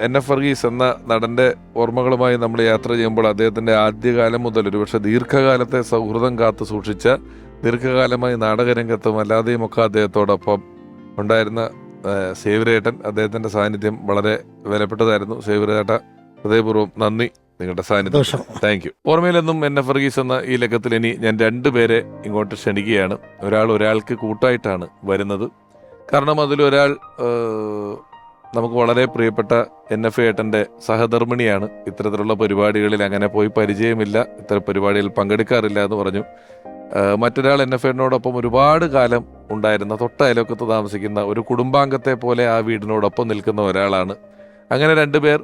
N F Varghese എന്ന നടന്റെ ഓർമ്മകളുമായി നമ്മൾ യാത്ര ചെയ്യുമ്പോൾ അദ്ദേഹത്തിന്റെ ആദ്യകാലം മുതൽ ഒരുപക്ഷെ ദീർഘകാലത്തെ സൗഹൃദം കാത്തു സൂക്ഷിച്ച ദീർഘകാലമായി നാടകരംഗത്തും അല്ലാതെയും ഒക്കെ അദ്ദേഹത്തോടൊപ്പം ഉണ്ടായിരുന്ന സേവരേട്ടൻ അദ്ദേഹത്തിന്റെ സാന്നിധ്യം വളരെ വിലപ്പെട്ടതായിരുന്നു. സേവരേട്ട ഹൃദയപൂർവം നന്ദി നിങ്ങളുടെ സാന്നിധ്യം. താങ്ക് യു ഓർമ്മയിലെന്നും എൻ എഫ് വർഗീസ് എന്ന ഈ ലക്കത്തിൽ ഇനി ഞാൻ രണ്ടുപേരെ ഇങ്ങോട്ട് ക്ഷണിക്കുകയാണ്. ഒരാൾ ഒരാൾക്ക് കൂട്ടായിട്ടാണ് വരുന്നത്. കാരണം അതിലൊരാൾ നമുക്ക് വളരെ പ്രിയപ്പെട്ട എൻ എഫ് ഏട്ടന്റെ സഹധർമ്മിണിയാണ്. ഇത്തരത്തിലുള്ള പരിപാടികളിൽ അങ്ങനെ പോയി പരിചയമില്ല. ഇത്തരം പരിപാടികളിൽ പങ്കെടുക്കാറില്ല എന്ന് പറഞ്ഞു. മറ്റൊരാൾ എൻ എഫ് ഏട്ടനോടൊപ്പം ഒരുപാട് കാലം ഉണ്ടായിരുന്ന തൊട്ട അയലോക്കത്ത് താമസിക്കുന്ന ഒരു കുടുംബാംഗത്തെ പോലെ ആ വീടിനോടൊപ്പം നിൽക്കുന്ന ഒരാളാണ്. അങ്ങനെ രണ്ടുപേർ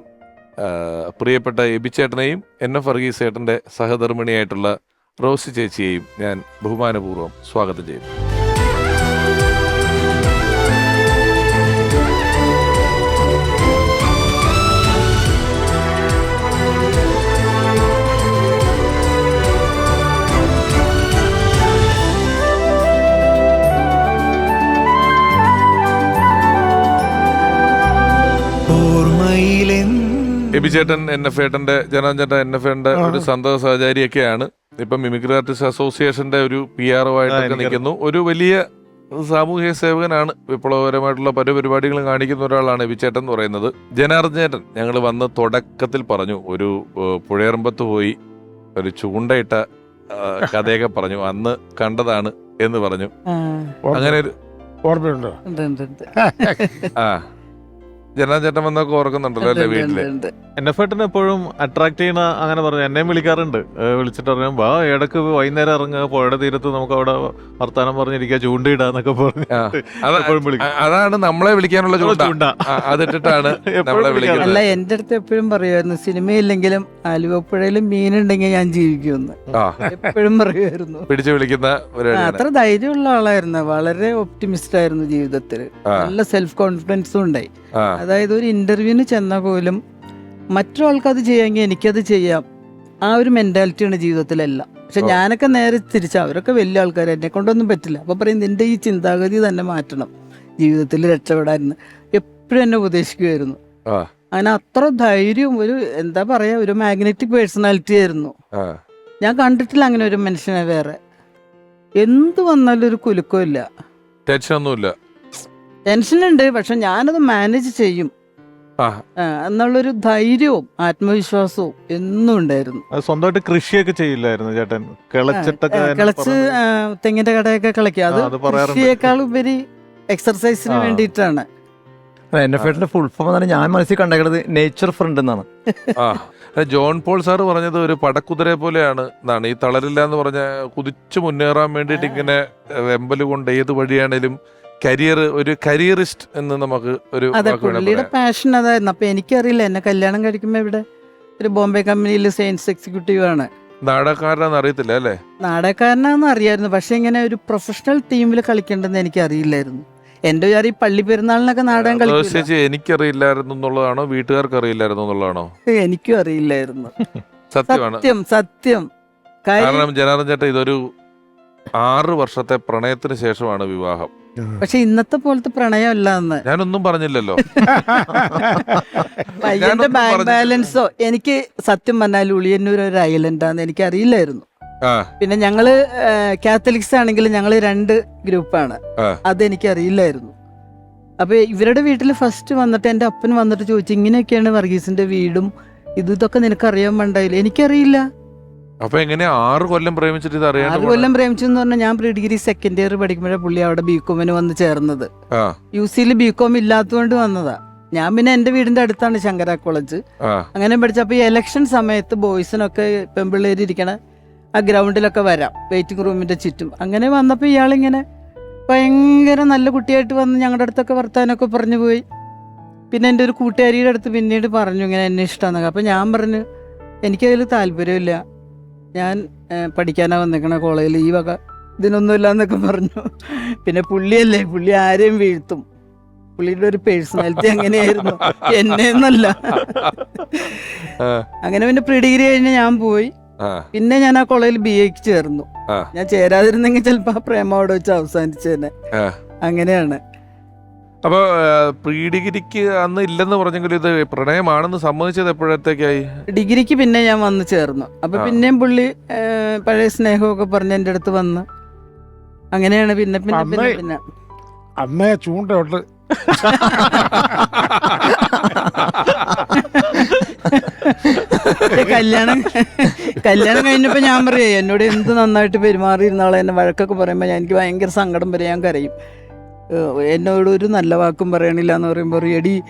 പ്രിയപ്പെട്ട എബിച്ചേട്ടനെയും എൻ എഫ് വർഗീസ് ഏട്ടന്റെ സഹധർമ്മിണിയായിട്ടുള്ള റോസി ചേച്ചിയെയും ഞാൻ ബഹുമാനപൂർവം സ്വാഗതം ചെയ്യുന്നു. ഓർമ്മയിലെന്നും എബിചേട്ടൻ എൻ എഫ് ഏട്ടന്റെ ജനാഞ്ചേട്ടൻ എൻ എഫ് ഏട്ടന്റെ ഒരു സന്തത സഹചാരിയൊക്കെയാണ് ഇപ്പം മിമിക്രി ആർട്ടിസ്റ്റ് അസോസിയേഷന്റെ ഒരു പി ആർ ഒ ആയിട്ടൊക്കെ നിൽക്കുന്നു. ഒരു വലിയ സാമൂഹിക സേവകനാണ് വിപ്ലവകരമായിട്ടുള്ള പല പരിപാടികളും കാണിക്കുന്ന ഒരാളാണ് എബിച്ചേട്ടൻ എന്ന് പറയുന്നത്. ജനാർദ്ദനേട്ടൻ ഞങ്ങൾ വന്ന് തുടക്കത്തിൽ പറഞ്ഞു ഒരു പുഴയറമ്പത്ത് പോയി ഒരു ചൂണ്ടയിട്ട കഥയൊക്കെ പറഞ്ഞു. അന്ന് കണ്ടതാണ് എന്ന് പറഞ്ഞു. അങ്ങനെ ഒരു ഓർമ്മയുണ്ടോ? ആ. ജനാചേട്ടൻ വന്നൊക്കെ ഓർക്കുന്നുണ്ടല്ലോ അല്ലേ വീട്ടിൽ? എന്നെ ഫേട്ടൻ എപ്പോഴും അട്രാക്ട് ചെയ്യണ അങ്ങനെ പറഞ്ഞു എന്നെയും വിളിക്കാറുണ്ട്. വിളിച്ചിട്ട് പറയുമ്പോ വാ ഇടയ്ക്ക് വൈകുന്നേരം ഇറങ്ങുക പുഴയുടെ തീരത്ത് നമുക്ക് അവിടെ വർത്താനം പറഞ്ഞിരിക്കുക ചൂണ്ടയിടാന്നൊക്കെ പറഞ്ഞു എപ്പോഴും വിളിക്കും. അതാണ് നമ്മളെ വിളിക്കാനുള്ള ചൂണ്ട. അതിട്ടിട്ടാണ് നമ്മളെ വിളിക്കുന്നത്. അല്ല എന്റെ അടുത്ത് എപ്പോഴും പറയുമായിരുന്നു സിനിമയില്ലെങ്കിലും ആലുവപ്പുഴയിലും മീനുണ്ടെങ്കിൽ ഞാൻ ജീവിക്കുമെന്ന്. എപ്പോഴും പറയുമായിരുന്നു. പിടിച്ചു വിളിക്കുന്ന അത്ര ധൈര്യമുള്ള ആളായിരുന്നു. വളരെ ഒപ്റ്റിമിസ്റ്റ് ആയിരുന്നു ജീവിതത്തിൽ നല്ല സെൽഫ് കോൺഫിഡൻസും ഉണ്ടായി. അതായത് ഒരു ഇന്റർവ്യൂവിന് ചെന്നാൽ പോലും മറ്റൊരാൾക്ക് അത് ചെയ്യാമെങ്കിൽ എനിക്കത് ചെയ്യാം. ആ ഒരു മെന്റാലിറ്റിയാണ് ജീവിതത്തിലെല്ലാം. പക്ഷെ ഞാനൊക്കെ നേരെ തിരിച്ച അവരൊക്കെ വലിയ ആൾക്കാർ എന്നെ കൊണ്ടൊന്നും പറ്റില്ല. അപ്പോൾ പറയും നിന്റെ ഈ ചിന്താഗതി തന്നെ മാറ്റണം. ജീവിതത്തിൽ രക്ഷപ്പെടാൻ. എപ്പോഴും എന്നെ ഉപദേശിക്കുമായിരുന്നു. അങ്ങനെ അത്ര ധൈര്യവും ഒരു എന്താ പറയുക ഒരു മാഗ്നറ്റിക് പേഴ്സണാലിറ്റി ആയിരുന്നു. ഞാൻ കണ്ടിട്ടില്ല അങ്ങനെ ഒരു മനുഷ്യനെ വേറെ. എന്ത് വന്നാലും ഒരു കുലുക്കമില്ല ഇല്ല. ടെൻഷൻ ഉണ്ട് പക്ഷെ ഞാനത് മാനേജ് ചെയ്യും. ആ. എന്നുള്ളൊരു ധൈര്യവും ആത്മവിശ്വാസവും എന്നും ഉണ്ടായിരുന്നു. അത് സ്വന്തമായിട്ട് കൃഷിയൊക്കെ ചെയ്യില്ലായിരുന്നു ചേട്ടൻ. കിളച്ചിട്ടൊക്കെ ആ, എന്നെ കിളച്ച് പറഞ്ഞ് ആ, തെങ്ങിന്റെ കടയൊക്കെ കിളക്കുക അത് ആ, അത് പറയാറുണ്ട്. കൃഷിയേക്കാൾ ഉപരി എക്സർസൈസിന് ആ. വേണ്ടിയിട്ടാണ്. എന്റെ എഫ് ഫുൾ ഫോം എന്നാണ് ഞാൻ മനസ്സിൽ കണ്ടേക്കുന്നത് നേച്ചർ ഫ്രണ്ട് എന്നാണ്. ആ. ജോൺ പോൾ സാറ് പറഞ്ഞത് ഒരു പടക്കുതിരയെ പോലെയാണ്. എന്നാണ് ഈ തളരില്ല എന്ന് പറഞ്ഞ കുതിച്ചു മുന്നേറാൻ വേണ്ടിയിട്ട് ഇങ്ങനെ വെമ്പൽ കൊണ്ട് ഏത് വഴിയാണേലും കരിയർ ഒരു കരിയറിസ്റ്റ് എന്ന് നമുക്ക് ഒരു അതെ പുള്ളിയുടെ. പാഷൻ അതായിരുന്നു. അപ്പൊ എനിക്കറിയില്ല എന്നെ കല്യാണം കഴിക്കുമ്പോ ഇവിടെ ഒരു ബോംബെ കമ്പനിയിൽ സെയിൽസ് എക്സിക്യൂട്ടീവ് ആണ്. നാടകക്കാരനാന്ന് അറിയത്തില്ല അല്ലേ? നാടകക്കാരനാന്ന് അറിയായിരുന്നു. പക്ഷെ ഇങ്ങനെ ഒരു പ്രൊഫഷണൽ ടീമിൽ കളിക്കേണ്ടെന്ന് എനിക്ക് അറിയില്ലായിരുന്നു എന്റെ വിചാരം ഈ പള്ളി പെരുന്നാളിനൊക്കെ നാടകം കളിച്ചു എനിക്കറിയില്ലായിരുന്നു എന്നുള്ളതാണോ? വീട്ടുകാർക്ക് അറിയില്ലായിരുന്നു എന്നുള്ളതാണോ? എനിക്കും അറിയില്ലായിരുന്നു. സത്യം സത്യം. കാരണം ജനാർദ്ദൻ ചേട്ടൻ ഇതൊരു ആറ് വർഷത്തെ പ്രണയത്തിന് ശേഷമാണ് വിവാഹം. പക്ഷെ ഇന്നത്തെ പോലത്തെ പ്രണയം അല്ല അന്ന് ഞാനൊന്നും പറഞ്ഞില്ലല്ലോ. പയ്യന്റെ ബാങ്ക് ബാലൻസോ എനിക്ക് സത്യം പറഞ്ഞാൽ ഉളിയന്നൂർ ഒരു ഐലൻഡാന്ന് എനിക്ക് അറിയില്ലായിരുന്നു. ആ. പിന്നെ ഞങ്ങൾ കാത്തലിക്സ് ആണെങ്കിൽ ഞങ്ങൾ രണ്ട് ഗ്രൂപ്പാണ്. അത് അതെനിക്ക് അറിയില്ലായിരുന്നു. അപ്പൊ ഇവരുടെ വീട്ടിൽ ഫസ്റ്റ് വന്നിട്ട് എന്റെ അപ്പൻ വന്നിട്ട് ചോദിച്ചു ഇങ്ങനെയൊക്കെയാണ് വർഗീസിന്റെ വീടും? ഇത് ഇതൊക്കെ നിനക്ക് അറിയാൻ വേണ്ടായില്ല എനിക്കറിയില്ല. അപ്പൊ എങ്ങനെ ആറ് കൊല്ലം പ്രേമിച്ചിട്ട് ഇത് ആറ് കൊല്ലം പ്രേമിച്ചു എന്ന് പറഞ്ഞാൽ ഞാൻ പ്രീ ഡിഗ്രി സെക്കൻഡ് ഇയർ പഠിക്കുമ്പോഴേ പുള്ളി അവിടെ ബികോമിന് വന്ന് ചേർന്നത്. യു സിയിൽ ബികോം ഇല്ലാത്തതുകൊണ്ട് വന്നതാ. ഞാൻ പിന്നെ എന്റെ വീടിന്റെ അടുത്താണ് ശങ്കര കോളേജ് അങ്ങനെ പഠിച്ചപ്പോൾ ഈ ഇലക്ഷൻ സമയത്ത് ബോയ്സിനൊക്കെ പെമ്പിള്ളേര് ഇരിക്കണ ആ ഗ്രൗണ്ടിലൊക്കെ വരാം. വെയിറ്റിംഗ് റൂമിന്റെ ചുറ്റും. അങ്ങനെ വന്നപ്പോ ഇയാളിങ്ങനെ ഭയങ്കര നല്ല കുട്ടിയായിട്ട് വന്ന് ഞങ്ങളുടെ അടുത്തൊക്കെ വർത്താനൊക്കെ പറഞ്ഞു പോയി. പിന്നെ എന്റെ ഒരു കൂട്ടുകാരിയുടെ അടുത്ത് പിന്നീട് പറഞ്ഞു ഇങ്ങനെ എന്നെ ഇഷ്ടമാണെന്നൊക്കെ അപ്പോൾ ഞാൻ പറഞ്ഞു എനിക്കതിൽ താല്പര്യമില്ല. ഞാൻ ഏഹ്, പഠിക്കാനാ വന്നിക്കണ കോളേജിൽ ഈ വക ഇതിനൊന്നുമില്ല എന്നൊക്കെ പറഞ്ഞു. പിന്നെ പുള്ളിയല്ലേ പുള്ളി ആരെയും വീഴ്ത്തും. പുള്ളിയുടെ ഒരു പേഴ്സണാലിറ്റി അങ്ങനെയായിരുന്നു. എന്നെ എന്നല്ല അങ്ങനെ പിന്നെ പ്രീ ഡിഗ്രി കഴിഞ്ഞ് ഞാൻ പോയി. പിന്നെ ഞാൻ ആ കോളേജിൽ ബി എക്ക് ചേർന്നു. ഞാൻ ചേരാതിരുന്നെങ്കിൽ ചിലപ്പോ ആ പ്രേമം അവിടെ വെച്ച് അവസാനിച്ചേനെ. തന്നെ അങ്ങനെയാണ്. അപ്പൊ പ്രീ ഡിഗ്രിക്ക് അന്ന് ഇല്ലെന്ന് പറഞ്ഞെങ്കിലും ഇത് പ്രണയമാണെന്ന് സമ്മതിച്ചത് എപ്പോഴത്തേക്കായി? ഡിഗ്രിക്ക് പിന്നെ ഞാൻ വന്ന് ചേർന്നു. അപ്പൊ പിന്നെയും പുള്ളി പഴയ സ്നേഹമൊക്കെ പറഞ്ഞ് എന്റെ അടുത്ത് വന്ന്. അങ്ങനെയാണ് പിന്നെ പിന്നെ പിന്നെ പിന്നെ. അമ്മയെ ചൂണ്ടോട്ട് കല്യാണം കല്യാണം കഴിഞ്ഞപ്പോൾ ഞാൻ പറയാം എന്നോട് എന്ത് നന്നായിട്ട് പെരുമാറിയിരുന്നാളെ എന്നെ വഴക്കൊക്കെ പറയുമ്പോൾ ഞാൻ എനിക്ക് ഭയങ്കര സങ്കടം വരെ ഞാൻ കരയും. എന്നോട് ഒരു നല്ല വാക്കും പറയണില്ല എന്ന് പറയുമ്പോൾ പറയും, എടി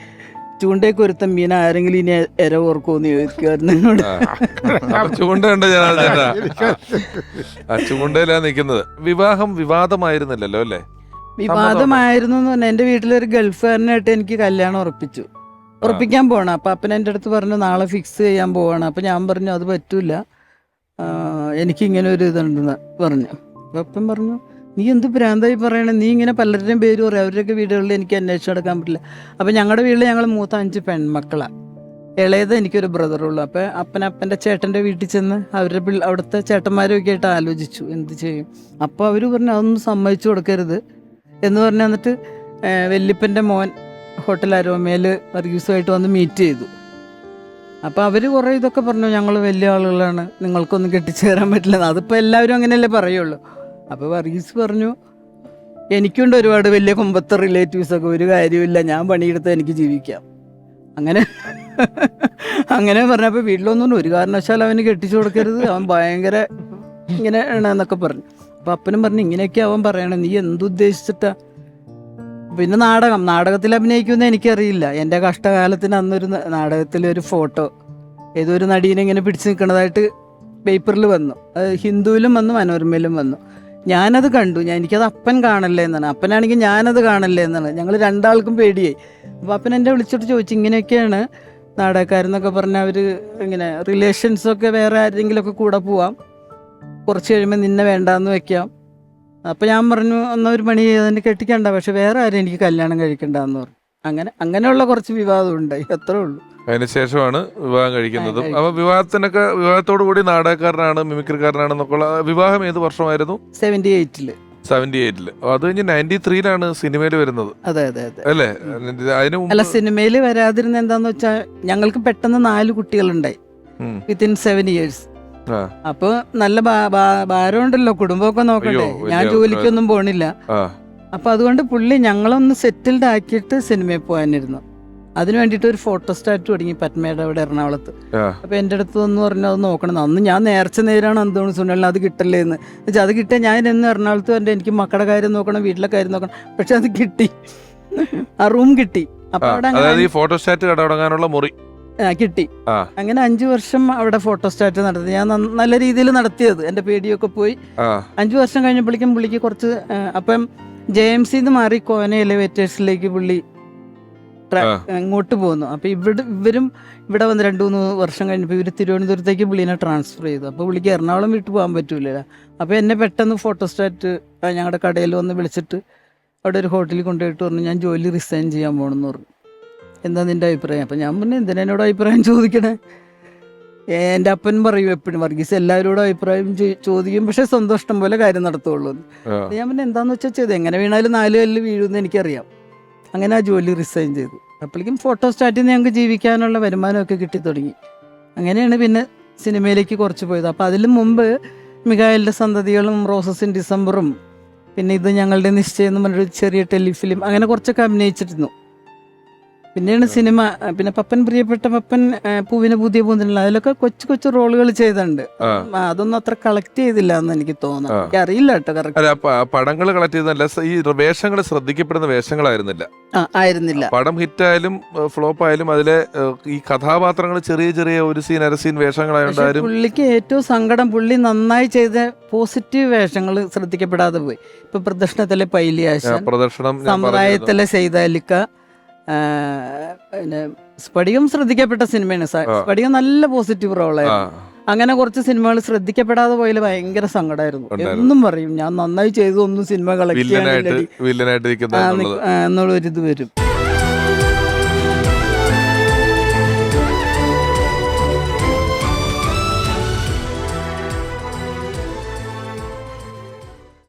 ചൂണ്ടയൊക്കെ ഒരുത്ത മീൻ ആരെങ്കിലും ഇനി എര ഓർക്കുമെന്ന് ചോദിക്കുമായിരുന്നു എന്നോട് ചൂണ്ട ചൂണ്ടയുണ്ട് ചേട്ടാ ആ ചൂണ്ടയിലാ നിൽക്കുന്നത് വിവാഹം വിവാദമായിരുന്നില്ലല്ലോ അല്ലേ? വിവാദമായിരുന്നു എന്ന് പറഞ്ഞാൽ എന്റെ വീട്ടിലൊരു ഗൾഫുകാരനായിട്ട് എനിക്ക് കല്യാണം ഉറപ്പിച്ചു. ഉറപ്പിക്കാൻ പോകണം അപ്പം അപ്പൻ എന്റെ അടുത്ത് പറഞ്ഞു നാളെ ഫിക്സ് ചെയ്യാൻ പോവാണ്. അപ്പം ഞാൻ പറഞ്ഞു അത് പറ്റൂല. എനിക്കിങ്ങനെ ഒരു ഇതുണ്ടെന്ന് പറഞ്ഞു. അപ്പം പറഞ്ഞു നീ എന്ത് ഭ്രാന്തായി പറയണേ? നീ ഇങ്ങനെ പലരുടെയും പേര് പറയും. അവരുടെയൊക്കെ വീടുകളിൽ എനിക്ക് അന്വേഷിച്ച് നടക്കാൻ പറ്റില്ല. അപ്പം ഞങ്ങളുടെ വീട്ടിൽ ഞങ്ങൾ മൂത്ത അഞ്ച് പെൺമക്കളാണ് ഇളയത് എനിക്കൊരു ബ്രദറുള്ളൂ. അപ്പം അപ്പൻ അപ്പന്റെ ചേട്ടന്റെ വീട്ടിൽ ചെന്ന് അവരുടെ പിള്ള അവിടുത്തെ ചേട്ടന്മാരൊക്കെ ആയിട്ട് ആലോചിച്ചു എന്ത് ചെയ്യും. അപ്പോൾ അവർ പറഞ്ഞു അതൊന്നും സമ്മതിച്ചു കൊടുക്കരുത്. എന്ന് പറഞ്ഞ് എന്നിട്ട് വല്യപ്പന്റെ മോൻ ഹോട്ടൽ അരോമയിൽ വർഗീസുമായിട്ട് വന്ന് മീറ്റ് ചെയ്തു. അപ്പോൾ അവർ കുറേ ഇതൊക്കെ പറഞ്ഞു. ഞങ്ങൾ വലിയ ആളുകളാണ്. നിങ്ങൾക്കൊന്നും കെട്ടിച്ചേരാൻ പറ്റില്ല അതിപ്പോൾ എല്ലാവരും അങ്ങനെയല്ലേ പറയുള്ളൂ. അപ്പോൾ വർഗീസ് പറഞ്ഞു എനിക്കുണ്ട് ഒരുപാട് വലിയ കുമ്പത്തെ റിലേറ്റീവ്സൊക്കെ ഒരു കാര്യമില്ല ഞാൻ പണിയെടുത്ത് എനിക്ക് ജീവിക്കാം. അങ്ങനെ അങ്ങനെ പറഞ്ഞപ്പോൾ വീട്ടിലൊന്നും ഒരു കാരണവശാലും അവന് കെട്ടിച്ചു കൊടുക്കരുത്. അവൻ ഭയങ്കര ഇങ്ങനെ എന്നൊക്കെ പറഞ്ഞു. അപ്പം അപ്പനും പറഞ്ഞു ഇങ്ങനെയൊക്കെ അവൻ പറയണേ. നീ എന്തുദ്ദേശിച്ചിട്ടാ? പിന്നെ നാടകം. നാടകത്തിൽ അഭിനയിക്കുമെന്ന് എനിക്കറിയില്ല. എന്റെ കഷ്ടകാലത്തിന് അന്നൊരു നാടകത്തിലൊരു ഫോട്ടോ. ഏതോ ഒരു നടീനെ ഇങ്ങനെ പിടിച്ചു നിൽക്കുന്നതായിട്ട് പേപ്പറിൽ വന്നു. ഹിന്ദുവിലും വന്നു മനോരമയിലും വന്നു. ഞാനത് കണ്ടു. ഞാൻ എനിക്കത് അപ്പൻ കാണല്ലേ എന്നാണ്. അപ്പനാണെങ്കിൽ ഞാനത് കാണല്ലേ എന്നാണ്. ഞങ്ങൾ രണ്ടാൾക്കും പേടിയായി. അപ്പോൾ അപ്പൻ എന്നെ വിളിച്ചിട്ട് ചോദിച്ചു ഇങ്ങനെയൊക്കെയാണ് നാടകക്കാരെന്നൊക്കെ പറഞ്ഞാൽ അവർ ഇങ്ങനെ റിലേഷൻസൊക്കെ വേറെ ആരെങ്കിലുമൊക്കെ കൂടെ പോവാം. കുറച്ച് കഴിയുമ്പോൾ നിന്നെ വേണ്ടാന്ന് വെക്കാം. അപ്പോൾ ഞാൻ പറഞ്ഞു എന്നാൽ ഒരു പണി ചെയ്തതിന് കെട്ടിക്കണ്ട. പക്ഷെ വേറെ ആരും എനിക്ക് കല്യാണം കഴിക്കണ്ടെന്ന് പറഞ്ഞു. അങ്ങനെ അങ്ങനെയുള്ള കുറച്ച് വിവാദമുണ്ട് അത്രേ ഉള്ളൂ. അതിനുശേഷമാണ് വിവാഹം കഴിക്കുന്നതും. അപ്പൊ വിവാഹത്തിനൊക്കെ വിവാഹത്തോടു കൂടി നാടകക്കാരനാണ് മിമിക്രിക്കാരനാണ് എന്നൊക്കെയുള്ള വിവാഹം ഏത് വർഷമായിരുന്നു? സെവന്റി എയ്റ്റിൽ സെവന്റി എയ്റ്റിൽ അത് കഴിഞ്ഞ് നയന്റി ത്രീയിലാണ് സിനിമയിൽ വരുന്നത്. അതെ അതെ അതെ. അല്ലേ? അതിന് അല്ല സിനിമയിൽ വരാതിരുന്ന എന്താന്ന് വെച്ചാൽ ഞങ്ങൾക്ക് പെട്ടെന്ന് നാല് കുട്ടികളുണ്ടായി. വിത്തിൻ സെവൻ ഇയേഴ്സ് അപ്പൊ നല്ല ഭാരമുണ്ടല്ലോ കുടുംബമൊക്കെ നോക്കണ്ടേ? ഞാൻ ജോലിക്കൊന്നും പോണില്ല. ആ അപ്പൊ അതുകൊണ്ട് പുള്ളി ഞങ്ങളൊന്ന് സെറ്റിൽഡ് ആക്കിയിട്ട് സിനിമയിൽ പോകാനിരുന്നു. അതിന് വേണ്ടിയിട്ട് ഒരു ഫോട്ടോ സ്റ്റാറ്റ് തുടങ്ങി പത്മയുടെ അവിടെ എറണാകുളത്ത്. അപ്പോൾ അപ്പൊ എന്റെ അടുത്ത് എന്ന് പറഞ്ഞു അത് നോക്കണം. അന്ന് ഞാൻ നേർച്ച നേരാണ് എന്തോന്ന് സുനിലിന് അത് കിട്ടല്ലേ എന്ന്. വെച്ചാൽ അത് കിട്ടിയ ഞാൻ എന്ന് എറണാകുളത്ത് വരണ്ട? എനിക്ക് മക്കളുടെ കാര്യം നോക്കണം വീട്ടിലെ കാര്യം നോക്കണം. പക്ഷെ അത് കിട്ടി. ആ റൂം കിട്ടി. അപ്പൊ അവിടെ ഈ ഫോട്ടോ സ്റ്റാറ്റ് തുടങ്ങാനുള്ള മുറി. കിട്ടി. അങ്ങനെ അഞ്ചു വർഷം അവിടെ ഫോട്ടോ സ്റ്റാറ്റ് നടത്തി. ഞാൻ നല്ല രീതിയിൽ നടത്തിയത്. എന്റെ പേടിയൊക്കെ പോയി. അഞ്ചു വർഷം കഴിഞ്ഞപ്പോഴേക്കും പുള്ളിക്ക് കുറച്ച് അപ്പം ജെ എം മാറി കോന എലിവേറ്റേഴ്സിലേക്ക് പുള്ളി. ഇങ്ങോട്ട് പോന്നു. അപ്പൊ ഇവിടെ ഇവരും ഇവിടെ വന്ന് രണ്ടു മൂന്ന് വർഷം കഴിഞ്ഞപ്പോൾ ഇവർ തിരുവനന്തപുരത്തേക്ക് പുള്ളിനെ ട്രാൻസ്ഫർ ചെയ്തു. അപ്പൊ പുള്ളിക്ക് എറണാകുളം വിട്ടു പോകാൻ പറ്റൂല അപ്പൊ എന്നെ പെട്ടെന്ന് ഫോട്ടോസ്റ്റാറ്റ് ഞങ്ങളുടെ കടയിൽ വന്ന് വിളിച്ചിട്ട് അവിടെ ഒരു ഹോട്ടലിൽ കൊണ്ടുപോയിട്ട് പറഞ്ഞു ഞാൻ ജോലി റിസൈൻ ചെയ്യാൻ പോകണമെന്ന് പറഞ്ഞു. എന്താ നിന്റെ അഭിപ്രായം? അപ്പം ഞാൻ പറഞ്ഞു എന്തിനാ എന്നോട് അഭിപ്രായം ചോദിക്കണേ? എന്റെ അപ്പൻ പറയും എപ്പോഴും വർഗീസ് എല്ലാവരോടും അഭിപ്രായം ചോദിക്കും പക്ഷെ സന്തോഷം ഇഷ്ടം പോലെ കാര്യം നടത്തുള്ളൂ ഞാൻ പിന്നെ എന്താന്ന് വെച്ചാൽ ചെയ്ത് എങ്ങനെ വീണാലും നാല് കല്ല് വീഴുമെന്ന് എനിക്കറിയാം. അങ്ങനെ ആ ജോലി റിസൈൻ ചെയ്തു. അപ്പോഴേക്കും ഫോട്ടോ സ്റ്റാറ്റിൽ നിന്ന് ഞങ്ങൾക്ക് ജീവിക്കാനുള്ള വരുമാനമൊക്കെ കിട്ടി തുടങ്ങി. അങ്ങനെയാണ് പിന്നെ സിനിമയിലേക്ക് കുറച്ച് പോയത്. അപ്പോൾ അതിലും മുമ്പ് മികായലിന്റെ സന്തതികളും റോസസിൻ ഡിസംബറും പിന്നെ ഇത് ഞങ്ങളുടെ നിശ്ചയം എന്ന് പറഞ്ഞൊരു ചെറിയ ടെലിഫിലിം അങ്ങനെ കുറച്ചൊക്കെ അഭിനയിച്ചിരുന്നു. പിന്നെയാണ് സിനിമ പിന്നെ പപ്പൻ പ്രിയപ്പെട്ട പപ്പൻ പൂവിനെ പുതിയ പൂന്തിനുള്ള അതിലൊക്കെ കൊച്ചു കൊച്ചു റോളുകൾ ചെയ്തിട്ടുണ്ട്. അതൊന്നും അത്ര കളക്ട് ചെയ്തില്ല എന്ന് എനിക്ക് തോന്നുന്നു. എനിക്ക് അറിയില്ല കേട്ടോ പടങ്ങൾ കളക്ട് ചെയ്തല്ല ഈ വേഷങ്ങൾ ശ്രദ്ധിക്കപ്പെടുന്ന വേഷങ്ങളായിരുന്നില്ല. ആയിരുന്നില്ല. പടം ഹിറ്റായാലും ഫ്ലോപ്പ് ആയാലും അതിലെ ഈ കഥാപാത്രങ്ങൾ ചെറിയ ചെറിയ ഒരു സീൻ അര സീൻ വേഷങ്ങളായതുകൊണ്ട് പക്ഷെ പുള്ളിക്ക് ഏറ്റവും സങ്കടം പുള്ളി നന്നായി ചെയ്ത പോസിറ്റീവ് വേഷങ്ങൾ ശ്രദ്ധിക്കപ്പെടാതെ പോയി. ഇപ്പൊ പ്രദർശനത്തിലെ പൈലിയാശ പ്രദർശനം സമുദായത്തിലെ പറഞ്ഞിരുന്നു. പിന്നെ സ്പടികം ശ്രദ്ധിക്കപ്പെട്ട സിനിമയാണ്. സ്പടികം. നല്ല പോസിറ്റീവ് റോളായിരുന്നു അങ്ങനെ കുറച്ച് സിനിമകൾ ശ്രദ്ധിക്കപ്പെടാതെ പോയാൽ ഭയങ്കര സങ്കടമായിരുന്നു. എന്നും പറയും ഞാൻ നന്നായി ചെയ്തു ഒന്നും സിനിമ കളക്ട് വില്ലനായിട്ട് ചെയ്യാനില്ല വില്ലനായിട്ട് നിൽക്കുന്ന എന്നുള്ളത്. എന്നുള്ളൊരിത് വരും.